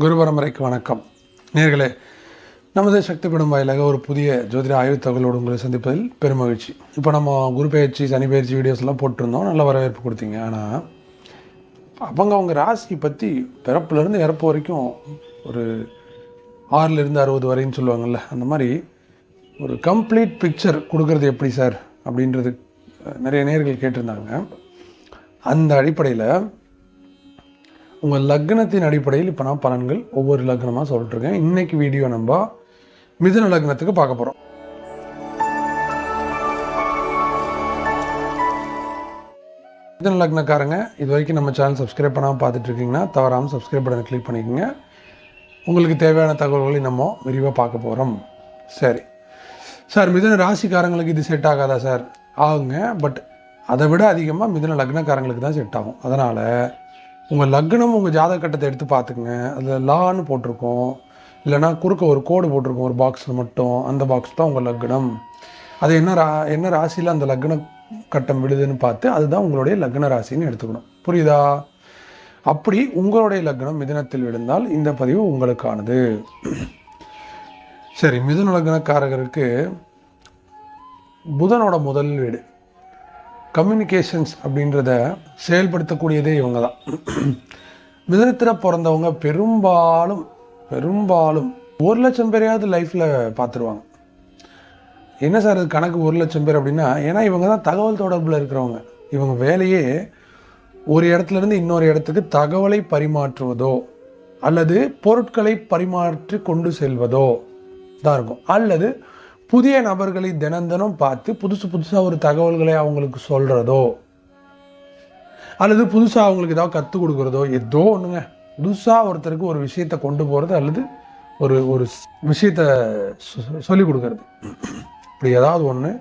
குரு பரம்பரைக்கு வணக்கம். நேர்களே நமது சக்தி படம் வாயிலாக ஒரு புதிய ஜோதிட ஆய்வு தகவலோடு உங்களை சந்திப்பதில் பெருமகிழ்ச்சி. இப்போ நம்ம குரு பயிற்சி சனி பயிற்சி வீடியோஸ்லாம் போட்டிருந்தோம். நல்ல வரவேற்பு கொடுத்தீங்க. ஆனால் அவங்க அவங்க ராசி பற்றி பிறப்புலேருந்து இறப்பு வரைக்கும் ஒரு ஆறிலிருந்து அறுபது வரைன்னு சொல்லுவாங்கள்ல அந்த மாதிரி ஒரு கம்ப்ளீட் பிக்சர் கொடுக்கறது எப்படி சார்? அப்படின்றது நிறைய நேர்கள் கேட்டிருந்தாங்க. அந்த அடிப்படையில் உங்கள் லக்னத்தின் அடிப்படையில் இப்போ நான் பலன்கள் ஒவ்வொரு லக்னமாக சொல்லிட்டுருக்கேன். இன்றைக்கி வீடியோ நம்ம மிதுன லக்னத்துக்கு பார்க்க போகிறோம் மிதுன லக்னக்காரங்க இது வரைக்கும் நம்ம சேனல் சப்ஸ்கிரைப் பண்ணாமல் பார்த்துட்டு இருக்கீங்கன்னா தவறாமல் சப்ஸ்கிரைப் பட்டனை கிளிக் பண்ணிக்கோங்க. உங்களுக்கு தேவையான தகவல்களை நம்ம விரிவாக பார்க்க போகிறோம் சரி. சார் மிதுன ராசிக்காரங்களுக்கு இது செட் ஆகாதா சார்? ஆகுங்க பட் அதை விட அதிகமாக மிதுன லக்னக்காரங்களுக்கு தான் செட் ஆகும். அதனால் உங்கள் லக்னம் உங்கள் ஜாதக கட்டத்தை எடுத்து பார்த்துக்குங்க. அதில் லான்னு போட்டிருக்கோம். இல்லைன்னா குறுக்க ஒரு கோடு போட்டிருக்கோம் ஒரு பாக்ஸில் மட்டும். அந்த பாக்ஸ் தான் உங்கள் லக்னம். அது என்ன ரா என்ன ராசியில் அந்த லக்ன கட்டம் விழுதுன்னு பார்த்து அதுதான் உங்களுடைய லக்ன ராசின்னு எடுத்துக்கணும். புரியுதா? அப்படி உங்களுடைய லக்னம் மிதனத்தில் விழுந்தால் இந்த பதிவு உங்களுக்கானது. சரி மிதுன லக்னக்காரர்களுக்கு புதனோட முதல் வீடு. கம்யூனிகேஷன்ஸ் அப்படின்றத செயல்படுத்தக்கூடியதே இவங்க தான் விதத்தில் பிறந்தவங்க பெரும்பாலும் பெரும்பாலும் ஒரு லட்சம் பேரையாவது லைஃப்பில் பார்த்துருவாங்க. என்ன சார் இது கணக்கு ஒரு லட்சம் பேர் அப்படின்னா ஏன்னா இவங்க தான் தகவல் தொடர்பில் இருக்கிறவங்க. இவங்க வேலையே ஒரு இடத்துல இருந்து இன்னொரு இடத்துக்கு தகவலை பரிமாற்றுவதோ அல்லது பொருட்களை பரிமாற்றி கொண்டு செல்வதோ தான் இருக்கும். அல்லது புதிய நபர்களை தினம் தினம் பார்த்து புதுசு புதுசாக ஒரு தகவல்களை அவங்களுக்கு சொல்கிறதோ அல்லது புதுசாக அவங்களுக்கு ஏதாவது கற்றுக் கொடுக்குறதோ ஏதோ ஒன்றுங்க புதுசாக ஒருத்தருக்கு ஒரு விஷயத்தை கொண்டு போகிறது அல்லது ஒரு ஒரு விஷயத்த சொ- சொல்லிக் கொடுக்கறது. இப்படி ஏதாவது ஒன்று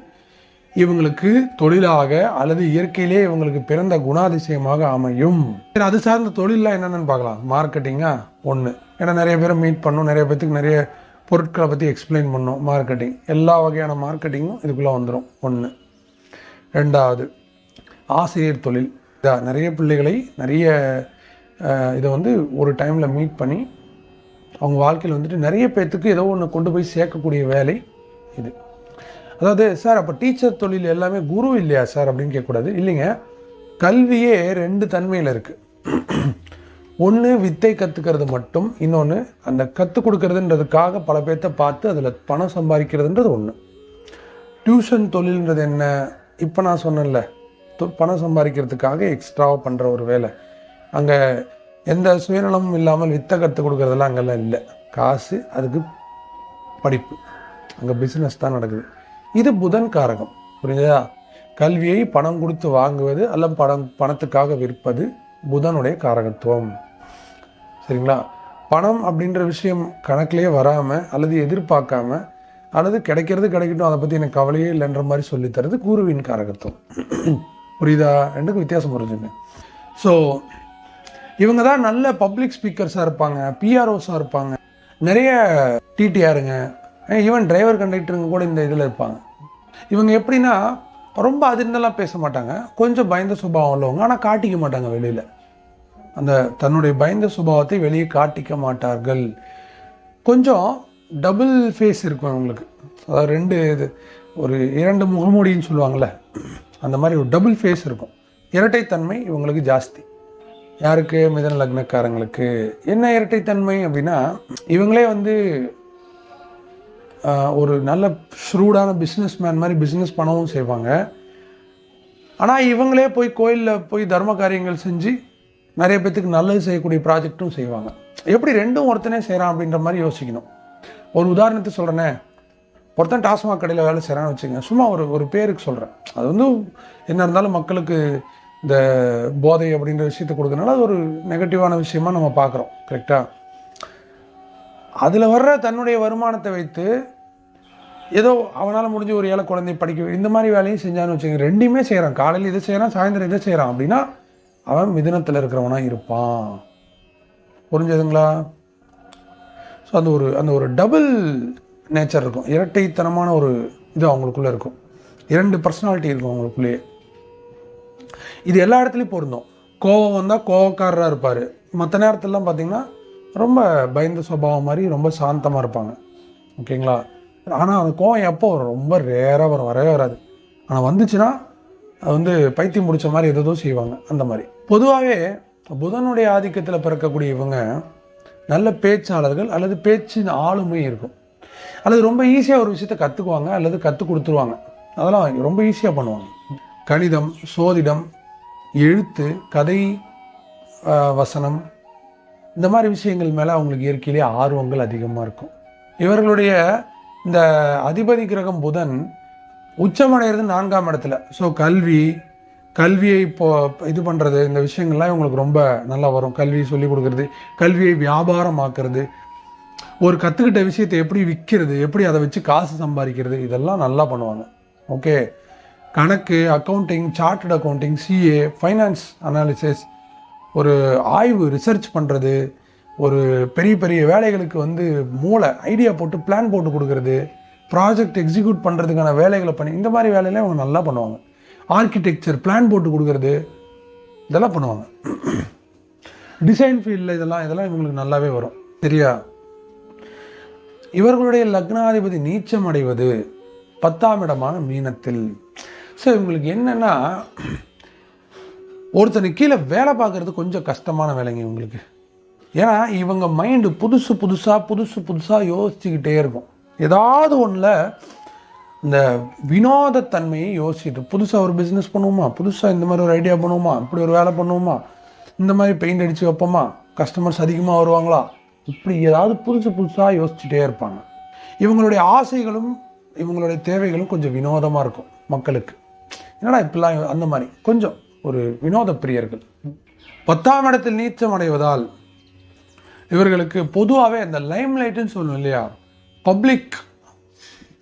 இவங்களுக்கு தொழிலாக அல்லது இயற்கையிலே இவங்களுக்கு பிறந்த குணாதிசயமாக அமையும். சரி, அது சார்ந்த தொழிலாம் என்னென்னு பார்க்கலாம். மார்க்கெட்டிங்கா ஒன்று ஏன்னா நிறைய பேரை மீட் பண்ணும் நிறைய பேர்த்துக்கு நிறைய பொருட்களை பற்றி எக்ஸ்பிளைன் பண்ணோம் மார்க்கெட்டிங் எல்லா வகையான மார்க்கெட்டிங்கும் இதுக்குள்ளே வந்துடும் ஒன்று ரெண்டாவது ஆசிரியர் தொழில். இதா நிறைய பிள்ளைகளை நிறைய இதை வந்து ஒரு டைமில் மீட் பண்ணி அவங்க வாழ்க்கையில் வந்துட்டு நிறைய பேர்த்துக்கு ஏதோ ஒன்று கொண்டு போய் சேர்க்கக்கூடிய வேலை இது. அதாவது சார் அப்போ டீச்சர் தொழில் எல்லாமே குரு இல்லையா சார் அப்படின்னு கேட்கக்கூடாது. இல்லைங்க கல்வியே ரெண்டு தன்மையில் இருக்குது ஒன்று வித்தை கற்றுக்கிறது மட்டும் இன்னொன்று அந்த கற்றுக் கொடுக்கறதுன்றதுக்காக பல பேர்த்த பார்த்து அதில் பணம் சம்பாதிக்கிறதுன்றது ஒன்று டியூஷன் தொழில்ன்றது என்ன? இப்போ நான் சொன்னேன்ல தொ- பணம் சம்பாதிக்கிறதுக்காக எக்ஸ்ட்ராவாக பண்ணுற ஒரு வேலை. அங்கே எந்த சுயநலமும் இல்லாமல் வித்தை கற்றுக் கொடுக்கறதெல்லாம் அங்கெல்லாம் இல்லை. காசு அதுக்கு படிப்பு. அங்கே பிஸ்னஸ் தான் நடக்குது. இது புதன் காரகம் புரியுதா கல்வியை பணம் கொடுத்து வாங்குவது அல்ல பணம் பணத்துக்காக விற்பது புதனுடைய காரகத்துவம். சரிங்களா? பணம் அப்படின்ற விஷயம் கணக்கிலே வராமல் அல்லது எதிர்பார்க்காம அல்லது கிடைக்கிறது கிடைக்கட்டும் அதை பற்றி எனக்கு கவலையே இல்லைன்ற மாதிரி சொல்லித் தரது காரகத்துவம். புரியுதா? ரெண்டுக்கும் வித்தியாசம் புரிஞ்சுங்க. ஸோ இவங்க தான் நல்ல பப்ளிக் ஸ்பீக்கர்ஸாக இருப்பாங்க பிஆர்ஓஸாக இருப்பாங்க. நிறைய டிடிஆருங்க ஈவன் டிரைவர் கண்டக்டருங்க கூட இந்த இதில் இருப்பாங்க. இவங்க எப்படின்னா ரொம்ப அதிர்ந்தெல்லாம் பேச மாட்டாங்க. கொஞ்சம் பயந்த சுபாவம் உள்ளவங்க ஆனால் காட்டிக்க மாட்டாங்க வெளியில். அந்த தன்னுடைய பயந்த சுபாவத்தை வெளியே காட்டிக்க மாட்டார்கள். கொஞ்சம் டபுள் ஃபேஸ் இருக்கும் அவங்களுக்கு. அதாவது ரெண்டு இது ஒரு இரண்டு முகமூடின்னு சொல்லுவாங்கள்ல அந்த மாதிரி ஒரு டபுள் ஃபேஸ் இருக்கும். இரட்டைத்தன்மை இவங்களுக்கு ஜாஸ்தி. யாருக்கு? மிதன லக்னக்காரங்களுக்கு. என்ன இரட்டைத்தன்மை அப்படின்னா இவங்களே வந்து ஒரு நல்ல ஷ்ரூடான பிஸ்னஸ் மேன் மாதிரி பிஸ்னஸ் பண்ணவும் செய்வாங்க. ஆனால் இவங்களே போய் கோயிலில் போய் தர்ம காரியங்கள் செஞ்சு நிறைய பேத்துக்கு நல்லது செய்யக்கூடிய ப்ராஜெக்ட்டும் செய்வாங்க. எப்படி ரெண்டும் ஒருத்தனே செய்கிறான் அப்படின்ற மாதிரி யோசிக்கணும். ஒரு உதாரணத்தை சொல்கிறேனே ஒருத்தன் டாஸ்மாக் கடையில் வேலை செய்கிறான்னு வச்சுக்கோங்க. சும்மா ஒரு ஒரு பேருக்கு சொல்கிறேன் அது வந்து என்ன இருந்தாலும் மக்களுக்கு இந்த போதை அப்படின்ற விஷயத்தை கொடுக்கறனால அது ஒரு நெகட்டிவான விஷயமா நம்ம பார்க்குறோம். கரெக்டாக அதில் வர்ற தன்னுடைய வருமானத்தை வைத்து ஏதோ அவனால் முடிஞ்ச ஒரு ஏழை குழந்தை படிக்க இந்த மாதிரி வேலையும் செஞ்சான்னு வச்சுக்கோங்க. ரெண்டுமே செய்கிறான் காலையில் இதை செய்கிறான் சாயந்தரம் இதை செய்கிறான் அப்படின்னா அவன் மிதுனத்தில் இருக்கிறவனா இருப்பான். புரிஞ்சதுங்களா? ஸோ அந்த ஒரு அந்த ஒரு டபுள் நேச்சர் இருக்கும். இரட்டைத்தனமான ஒரு இது அவங்களுக்குள்ளே இருக்கும். இரண்டு பர்சனாலிட்டி இருக்கும் அவங்களுக்குள்ளேயே இது எல்லா இடத்துலையும் பொருந்தும். கோவம் வந்தால் கோவக்காரராக இருப்பார். மற்ற நேரத்துலலாம் பார்த்தீங்கன்னா ரொம்ப பயந்த சுபாவம் மாதிரி ரொம்ப சாந்தமாக இருப்பாங்க. ஓகேங்களா? ஆனால் அந்த கோவம் எப்போ வரும்? ரொம்ப ரேராக வரும். வரவே வராது. ஆனால் வந்துச்சுன்னா அது வந்து பைத்தியம் முடிச்ச மாதிரி எதோ செய்வாங்க அந்த மாதிரி. பொதுவாகவே புதனுடைய ஆதிக்கத்தில் பிறக்கக்கூடிய இவங்க நல்ல பேச்சாளர்கள் அல்லது பேச்சின் ஆளுமை இருக்கும். அல்லது ரொம்ப ஈஸியாக ஒரு விஷயத்தை கற்றுக்குவாங்க அல்லது கற்றுக் கொடுத்துருவாங்க. அதெல்லாம் ரொம்ப ஈஸியாக பண்ணுவாங்க. கணிதம் சோதிடம் எழுத்து கதை வசனம் இந்த மாதிரி விஷயங்கள் மேலே அவங்களுக்கு இயற்கையிலே ஆர்வங்கள் அதிகமாக இருக்கும். இவர்களுடைய இந்த அதிபதி கிரகம் புதன் உச்சமடைகிறது நான்காம் இடத்துல. ஸோ கல்வி கல்வியை இப்போ இது பண்ணுறது இந்த விஷயங்கள்லாம் இவங்களுக்கு ரொம்ப நல்லா வரும். கல்வி சொல்லிக் கொடுக்கறது கல்வியை வியாபாரமாக்குறது ஒரு கற்றுக்கிட்ட விஷயத்தை எப்படி விற்கிறது எப்படி அதை வச்சு காசு சம்பாதிக்கிறது இதெல்லாம் நல்லா பண்ணுவாங்க. ஓகே கணக்கு accounting chartered accounting CA finance analysis ஒரு ஆய்வு ரிசர்ச் பண்ணுறது ஒரு பெரிய பெரிய வேலைகளுக்கு வந்து மூளை ஐடியா போட்டு பிளான் போட்டு கொடுக்கறது ப்ராஜெக்ட் எக்ஸிக்யூட் பண்ணுறதுக்கான வேலைகளை பண்ணி இந்த மாதிரி வேலையெல்லாம் அவங்க நல்லா பண்ணுவாங்க. ஆர்கிடெக்சர் பிளான் போட்டு கொடுக்கறது இதெல்லாம் பண்ணுவாங்க. டிசைன் ஃபீல்டில் இதெல்லாம் இதெல்லாம் இவங்களுக்கு நல்லாவே வரும். சரியா? இவர்களுடைய லக்னாதிபதி நீச்சம் அடைவது பத்தாம் இடமான மீனத்தில். ஸோ இவங்களுக்கு என்னென்னா ஒருத்தனை கீழே வேலை பார்க்குறது கொஞ்சம் கஷ்டமான வேலைங்க இவங்களுக்கு. ஏன்னா இவங்க மைண்டு புதுசு புதுசாக புதுசு புதுசாக யோசிச்சுக்கிட்டே இருக்கும். ஏதாவது ஒன்றில் இந்த வினோதத்தன்மையை யோசிச்சுட்டு புதுசாக ஒரு பிஸ்னஸ் பண்ணுவோமா? புதுசாக இந்த மாதிரி ஒரு ஐடியா பண்ணுவோமா? இப்படி ஒரு வேலை பண்ணுவோமா? இந்த மாதிரி பெயிண்ட் அடித்து வைப்போமா? கஸ்டமர்ஸ் அதிகமாக வருவாங்களா? இப்படி ஏதாவது புதுசு புதுசாக யோசிச்சுட்டே இருப்பாங்க. இவங்களுடைய ஆசைகளும் இவங்களுடைய தேவைகளும் கொஞ்சம் வினோதமாக இருக்கும் மக்களுக்கு. என்னடா இப்படிலாம் அந்த மாதிரி. கொஞ்சம் ஒரு வினோத பிரியர்கள். பத்தாம் இடத்தில் நீச்சம் அடைவதால் இவர்களுக்கு பொதுவாகவே அந்த லைம் லைட்டுன்னு சொல்லணும் இல்லையா? பப்ளிக்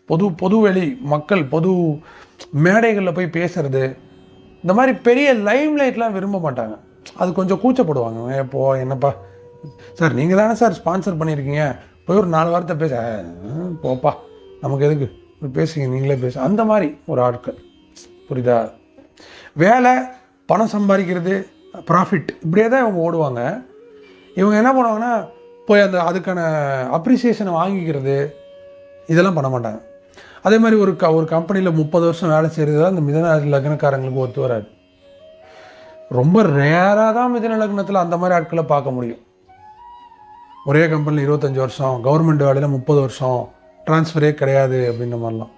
பொது பொதுவெளி மக்கள் பொது மேடைகளில் போய் பேசுறது இந்த மாதிரி பெரிய லைம் லைட்லாம் விரும்ப மாட்டாங்க. அது கொஞ்சம் கூச்சப்படுவாங்க. "ஏ, போ என்னப்பா? சார் நீங்கள் தானே சார் ஸ்பான்சர் பண்ணியிருக்கீங்க? போய் ஒரு நாலு வாரத்தை பேச. போப்பா நமக்கு எதுக்கு? பேசுங்க நீங்களே பேச. அந்த மாதிரி ஒரு ஆட்கள். புரியுதா? வேலை பணம் சம்பாதிக்கிறது ப்ராஃபிட் இப்படியே தான் இவங்க ஓடுவாங்க. இவங்க என்ன பண்ணுவாங்கன்னா போய் அந்த அதுக்கான அப்ரிசியேஷனை வாங்கிக்கிறது இதெல்லாம் பண்ண மாட்டாங்க. அதே மாதிரி ஒரு க ஒரு கம்பெனியில் முப்பது வருஷம் வேலை செய்கிறது தான் இந்த மிதன லக்னக்காரங்களுக்கு ஒத்து வராது. ரொம்ப ரேராக தான் மிதன லக்னத்தில் அந்த மாதிரி ஆட்களை பார்க்க முடியும். ஒரே கம்பெனியில் இருபத்தஞ்சி வருஷம் கவர்மெண்ட் வேலையில் முப்பது வருஷம் ட்ரான்ஸ்ஃபரே கிடையாது அப்படின்ற மாதிரிலாம்.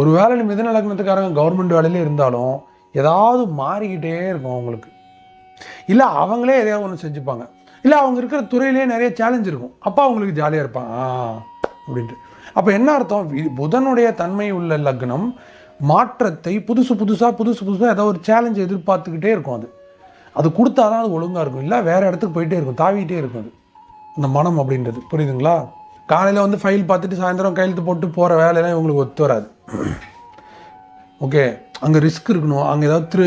ஒரு வேலை மிதன லக்னத்துக்காரங்க கவர்மெண்ட் வேலையில இருந்தாலும் ஏதாவது மாறிக்கிட்டே இருக்கும் அவங்களுக்கு. இல்லை அவங்களே எதையாவது ஒன்று செஞ்சுப்பாங்க. இல்லை அவங்க இருக்கிற துறையிலே நிறைய சேலஞ்ச் இருக்கும். அப்போ அவங்களுக்கு ஜாலியாக இருப்பாங்க ஆ அப்படின்ட்டு. அப்போ என்ன அர்த்தம்? புதனுடைய தன்மை உள்ள லக்னம் மாற்றத்தை புதுசு புதுசாக புதுசு புதுசாக ஏதோ ஒரு சேலஞ்ச் எதிர்பார்த்துக்கிட்டே இருக்கும் அது. அது கொடுத்தாதான் அது ஒழுங்காக இருக்கும். இல்லை வேறு இடத்துக்கு போயிட்டே இருக்கும் தாவிட்டே இருக்கும் அது. அந்த மனம் அப்படின்றது. புரியுதுங்களா? காலையில் வந்து ஃபைல் பார்த்துட்டு சாயந்தரம் கையெழுத்து போட்டு போகிற வேலையெல்லாம் இவங்களுக்கு ஒத்து வராது. ஓகே அங்கே ரிஸ்க் இருக்கணும். அங்கே ஏதாவது திரு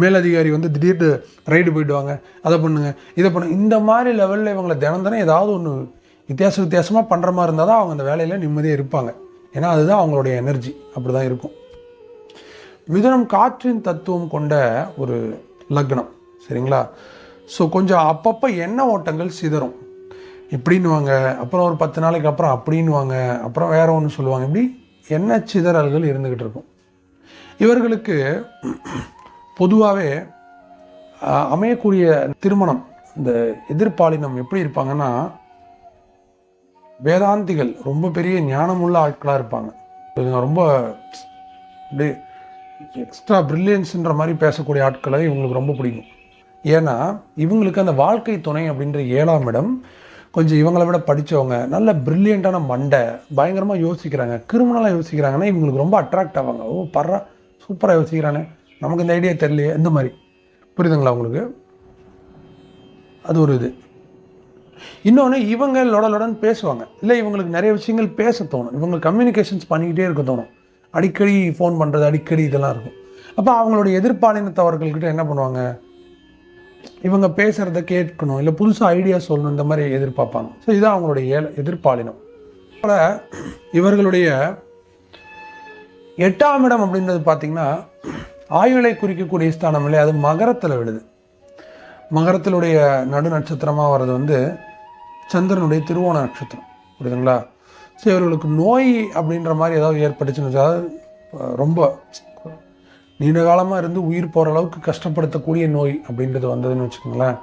மேலதிகாரி வந்து திடீர்னு ரைடு போயிடுவாங்க. அதை பண்ணுங்க இதை பண்ணுங்க. இந்த மாதிரி லெவலில் இவங்களை தினம் தினம் ஏதாவது ஒன்று வித்தியாச வித்தியாசமாக பண்ணுற மாதிரி இருந்தால் தான் அவங்க அந்த வேலையில் நிம்மதியாக இருப்பாங்க. ஏன்னா அதுதான் அவங்களுடைய எனர்ஜி அப்படி தான் இருக்கும். மிதுனம் காற்றின் தத்துவம் கொண்ட ஒரு லக்னம். சரிங்களா? ஸோ கொஞ்சம் அப்பப்போ எண்ண ஓட்டங்கள் சிதறும். இப்படின்னுவாங்க. அப்புறம் ஒரு பத்து நாளைக்கு அப்புறம் அப்படின்னுவாங்க. அப்புறம் வேற ஒன்று சொல்லுவாங்க. இப்படி எண்ண சிதறல்கள் இருந்துக்கிட்டு இருக்கும். இவர்களுக்கு பொதுவாகவே அமையக்கூடிய திருமணம் இந்த எதிர்பாலினம் எப்படி இருப்பாங்கன்னா வேதாந்திகள் ரொம்ப பெரிய ஞானமுள்ள ஆட்களாக இருப்பாங்க. இவங்க ரொம்ப எக்ஸ்ட்ரா பிரில்லியன்ஸுன்ற மாதிரி பேசக்கூடிய ஆட்களை இவங்களுக்கு ரொம்ப பிடிக்கும். ஏன்னா இவங்களுக்கு அந்த வாழ்க்கை துணை அப்படின்ற ஏழாம் இடம் கொஞ்சம் இவங்களை விட படித்தவங்க நல்ல பிரில்லியண்ட்டான மண்டை பயங்கரமாக யோசிக்கிறாங்க கிரிமினலாக யோசிக்கிறாங்கன்னா இவங்களுக்கு ரொம்ப அட்ராக்ட் ஆவாங்க. ஓ பர்றா சூப்பராக யோசிக்கிறானே. நமக்கு இந்த ஐடியா தெரியலையே இந்த மாதிரி. புரியுதுங்களா உங்களுக்கு? அது ஒரு இது. இன்னொன்று இவங்க லொடலொடன்னு பேசுவாங்க. இல்லை இவங்களுக்கு நிறைய விஷயங்கள் பேச தோணும். இவங்க கம்யூனிகேஷன்ஸ் பண்ணிக்கிட்டே இருக்க தோணும். அடிக்கடி ஃபோன் பண்ணுறது அடிக்கடி இதெல்லாம் இருக்கும். அப்போ அவங்களுடைய எதிர்ப்பாலினத்தவர்கள்கிட்ட என்ன பண்ணுவாங்க? இவங்க பேசுகிறத கேட்கணும். இல்லை புதுசாக ஐடியா சொல்லணும் இந்த மாதிரி எதிர்பார்ப்பாங்க. ஸோ இதுதான் அவங்களுடைய ஏல எதிர்பாலினம். போல் இவர்களுடைய எட்டாம் இடம் அப்படின்றது பார்த்தீங்கன்னா ஆயுளை குறிக்கக்கூடிய ஸ்தானம் இல்லை அது மகரத்தில் விழுது. மகரத்தினுடைய நடு நட்சத்திரமாக வர்றது வந்து சந்திரனுடைய திருவோண நட்சத்திரம். புரியுதுங்களா? ஸோ இவர்களுக்கு நோய் அப்படின்ற மாதிரி ஏதாவது ஏற்பட்டுச்சுன்னு அதாவது ரொம்ப நீண்ட காலமாக இருந்து உயிர் போகிற அளவுக்கு கஷ்டப்படுத்தக்கூடிய நோய் அப்படின்றது வந்ததுன்னு வச்சுக்கோங்களேன்.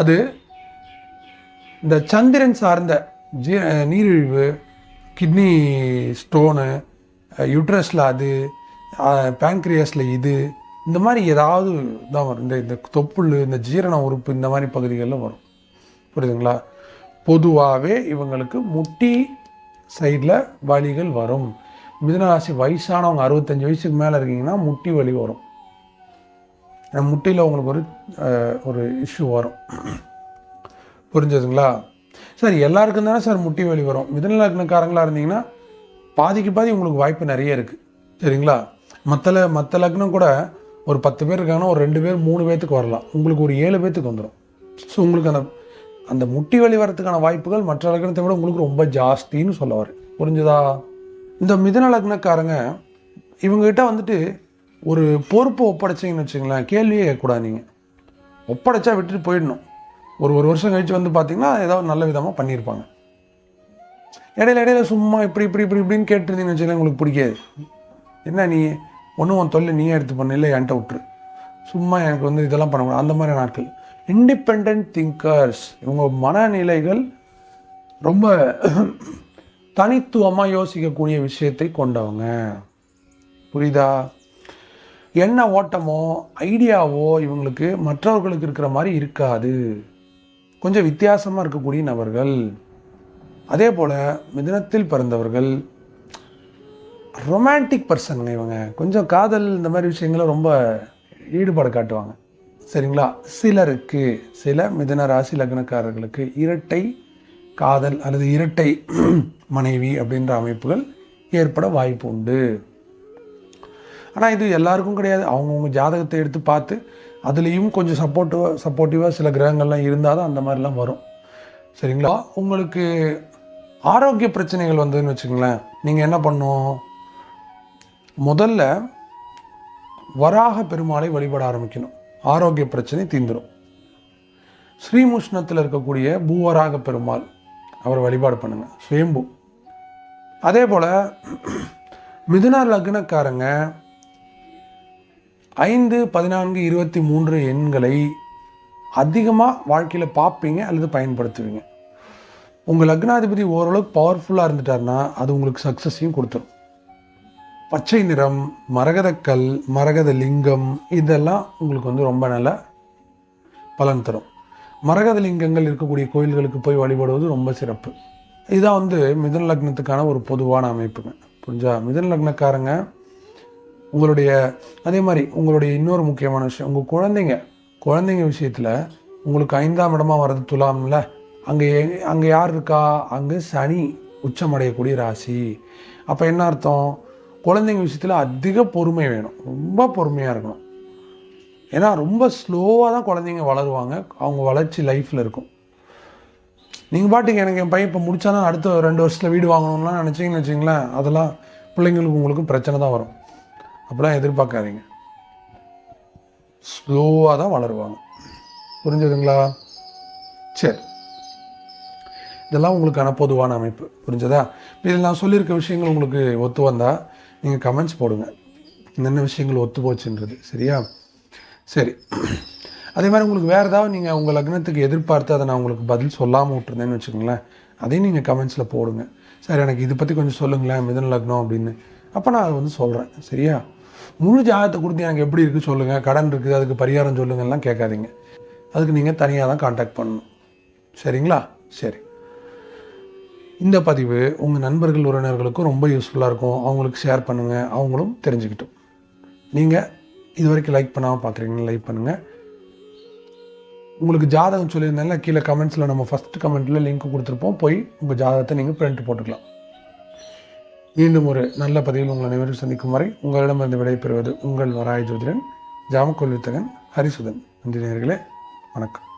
அது இந்த சந்திரன் சார்ந்த ஜீ நீரிழிவு கிட்னி ஸ்டோனு யூட்ரஸில் அது பேங்க்ரியாஸில் இது இந்த மாதிரி ஏதாவது தான் வரும். இந்த இந்த தொப்புள் இந்த ஜீரண உறுப்பு இந்த மாதிரி பகுதிகளில் வரும். புரியுதுங்களா? பொதுவாகவே இவங்களுக்கு முட்டி சைடில் வலிகள் வரும். மிதனராசி வயசானவங்க அறுபத்தஞ்சு வயசுக்கு மேலே இருக்கீங்கன்னா முட்டி வலி வரும். ஏன்னா முட்டியில் உங்களுக்கு ஒரு ஒரு இஷ்யூ வரும். புரிஞ்சதுங்களா? சார் எல்லாருக்கும் தானே சார் முட்டி வலி வரும். மிதன லக்னக்காரங்களாக இருந்தீங்கன்னா பாதிக்கு பாதி உங்களுக்கு வாய்ப்பு நிறைய இருக்குது சரிங்களா? மற்ற மற்ற லக்னம் கூட ஒரு பத்து பேர் இருக்காங்கன்னா ஒரு ரெண்டு பேர் மூணு பேர்த்துக்கு வரலாம். உங்களுக்கு ஒரு ஏழு பேர்த்துக்கு வந்துடும் ஸோ உங்களுக்கு அந்த அந்த முட்டி வலி வரத்துக்கான வாய்ப்புகள் மற்ற லக்னத்தை விட உங்களுக்கு ரொம்ப ஜாஸ்தின்னு சொல்ல வரேன் புரிஞ்சுதா? இந்த மிதன லக்னக்காரங்க இவங்ககிட்ட வந்துட்டு ஒரு பொறுப்பு ஒப்படைச்சிங்கன்னு வச்சுங்களேன் கேள்வியே கேட்கக்கூடாது நீங்கள் ஒப்படைச்சா விட்டுட்டு போயிடணும். ஒரு ஒரு வருஷம் கழிச்சு வந்து பார்த்தீங்கன்னா ஏதாவது நல்ல விதமாக பண்ணியிருப்பாங்க. இடையில இடையில சும்மா இப்படி இப்படி இப்படி இப்படின்னு கேட்டுருந்தீங்கன்னு வச்சுக்கோங்களேன் உங்களுக்கு பிடிக்காது. என்ன நீ ஒன்றும் உன் தொழில் நீயே எடுத்து பண்ண இல்லை என்கிட்ட விட்டுரு. சும்மா எனக்கு வந்து இதெல்லாம் பண்ணக்கூடாது அந்த மாதிரி நாட்கள் இண்டிபெண்ட் திங்கர்ஸ் இவங்க மனநிலைகள் ரொம்ப தனித்துவமாக யோசிக்கக்கூடிய விஷயத்தை கொண்டவங்க. புரியுதா? என்ன ஓட்டமோ ஐடியாவோ இவங்களுக்கு மற்றவர்களுக்கு இருக்கிற மாதிரி இருக்காது. கொஞ்சம் வித்தியாசமாக இருக்கக்கூடிய நபர்கள். அதே போல் மிதனத்தில் பிறந்தவர்கள் ரொமான்டிக் பர்சனுங்க இவங்க. கொஞ்சம் காதல் இந்த மாதிரி விஷயங்கள ரொம்ப ஈடுபாடு காட்டுவாங்க. சரிங்களா? சிலருக்கு சில மிதன ராசி லக்னக்காரர்களுக்கு இரட்டை காதல் அல்லது இரட்டை மனைவி அப்படின்ற அமைப்புகள் ஏற்பட வாய்ப்பு உண்டு. ஆனால் இது எல்லாருக்கும் கிடையாது. அவங்கவுங்க ஜாதகத்தை எடுத்து பார்த்து அதுலேயும் கொஞ்சம் சப்போர்ட்டிவாக சப்போர்ட்டிவாக சில கிரகங்கள்லாம் இருந்தால் தான் அந்த மாதிரிலாம் வரும். சரிங்களா? உங்களுக்கு ஆரோக்கிய பிரச்சனைகள் வந்ததுன்னு வச்சுங்களேன் நீங்கள் என்ன பண்ணுவோம்? முதல்ல வராக பெருமாளை வழிபட ஆரம்பிக்கணும். ஆரோக்கிய பிரச்சனை தீந்துடும் ஸ்ரீமுஷ்ணத்தில் இருக்கக்கூடிய பூவராக பெருமாள் அவர் வழிபாடு பண்ணுங்க. சுயம்பு. அதே போல் மிதுன லக்னக்காரங்க ஐந்து பதினான்கு இருபத்தி மூன்று எண்களை அதிகமாக வாழ்க்கையில் பார்ப்பீங்க அல்லது பயன்படுத்துவீங்க. உங்கள் லக்னாதிபதி ஓரளவுக்கு பவர்ஃபுல்லாக இருந்துட்டார்னா அது உங்களுக்கு சக்ஸஸையும் கொடுத்துரும். பச்சை நிறம் மரகதக்கல் மரகத லிங்கம் இதெல்லாம் உங்களுக்கு வந்து ரொம்ப நல்ல பலன் தரும். மரகத லிங்கங்கள் இருக்கக்கூடிய கோயில்களுக்கு போய் வழிபடுவது ரொம்ப சிறப்பு. இதுதான் வந்து மிதன லக்னத்துக்கான ஒரு பொதுவான அமைப்புங்க. புரிஞ்சா? மிதன லக்னக்காரங்க உங்களுடைய அதே மாதிரி உங்களுடைய இன்னொரு முக்கியமான விஷயம் உங்கள் குழந்தைங்க குழந்தைங்க விஷயத்தில் உங்களுக்கு ஐந்தாம் இடமா வர்றது துலாம்ல அங்கே அங்கே யார் இருக்கா? அங்கே சனி உச்சமடையக்கூடிய ராசி. அப்போ என்ன அர்த்தம்? குழந்தைங்க விஷயத்தில் அதிக பொறுமை வேணும். ரொம்ப பொறுமையாக இருக்கணும். ஏன்னா ரொம்ப ஸ்லோவாக தான் குழந்தைங்க வளருவாங்க. அவங்க வளர்ச்சி லைஃப்பில் இருக்கும். நீங்கள் பாட்டுக்கு எனக்கு என் பையன் இப்போ முடித்தானா அடுத்த ரெண்டு வருஷத்தில் வீடு வாங்கணும்லாம் நினச்சிங்கன்னு வச்சிங்களேன் அதெல்லாம் பிள்ளைங்களுக்கு உங்களுக்கும் பிரச்சனை தான் வரும். அப்படிலாம் எதிர்பார்க்காதீங்க. ஸ்லோவாக தான் வளருவாங்க. புரிஞ்சதுங்களா? சரி. இதெல்லாம் உங்களுக்கான பொதுவான அமைப்பு. புரிஞ்சதா? இதில் நான் சொல்லியிருக்க விஷயங்கள் உங்களுக்கு ஒத்து வந்தால் நீங்கள் கமெண்ட்ஸ் போடுங்க. என்னென்ன விஷயங்கள் ஒத்து போச்சுன்றது. சரியா? சரி. அதே மாதிரி உங்களுக்கு வேறு ஏதாவது நீங்கள் உங்கள் லக்னத்துக்கு எதிர்பார்த்து அதை நான் உங்களுக்கு பதில் சொல்லாமல் விட்டுருந்தேன்னு வச்சுக்கோங்களேன். அதையும் நீங்கள் கமெண்ட்ஸில் போடுங்க. சார் எனக்கு இதை பற்றி கொஞ்சம் சொல்லுங்களேன். மிதன லக்னம் அப்படின்னு. அப்போ நான் அதை வந்து சொல்கிறேன் சரியா? முழு ஜாதகத்தை கொடுத்து எனக்கு எப்படி இருக்குது சொல்லுங்கள் கடன் இருக்குது. அதுக்கு பரிகாரம் சொல்லுங்கள்லாம் கேட்காதீங்க. அதுக்கு நீங்கள் தனியாக தான் காண்டாக்ட் பண்ணணும். சரிங்களா? சரி. இந்த பதிவு உங்கள் நண்பர்கள் உறவினர்களுக்கும் ரொம்ப யூஸ்ஃபுல்லாக இருக்கும். அவங்களுக்கு ஷேர் பண்ணுங்கள் அவங்களும் தெரிஞ்சுக்கிட்டும். நீங்கள் இது வரைக்கும் லைக் பண்ணாமல் பார்க்குறீங்கன்னா லைக் பண்ணுங்கள் உங்களுக்கு ஜாதகம் சொல்லியிருந்தால கீழே கமெண்ட்ஸில் நம்ம ஃபஸ்ட் கமெண்ட்டில் லிங்க் கொடுத்துருப்போம். போய் உங்கள் ஜாதகத்தை நீங்கள் பிரிண்ட் போட்டுக்கலாம். மீண்டும் ஒரு நல்ல பதிவில் உங்களை அனைவரும் சந்திக்கும் வரை உங்களிடமிருந்து விடைபெறுவது உங்கள் வராய ஜோதிடன் ஜாமக்கொல் வித்தகன் ஹரிசுதன். நன்றி நேர்களே வணக்கம்.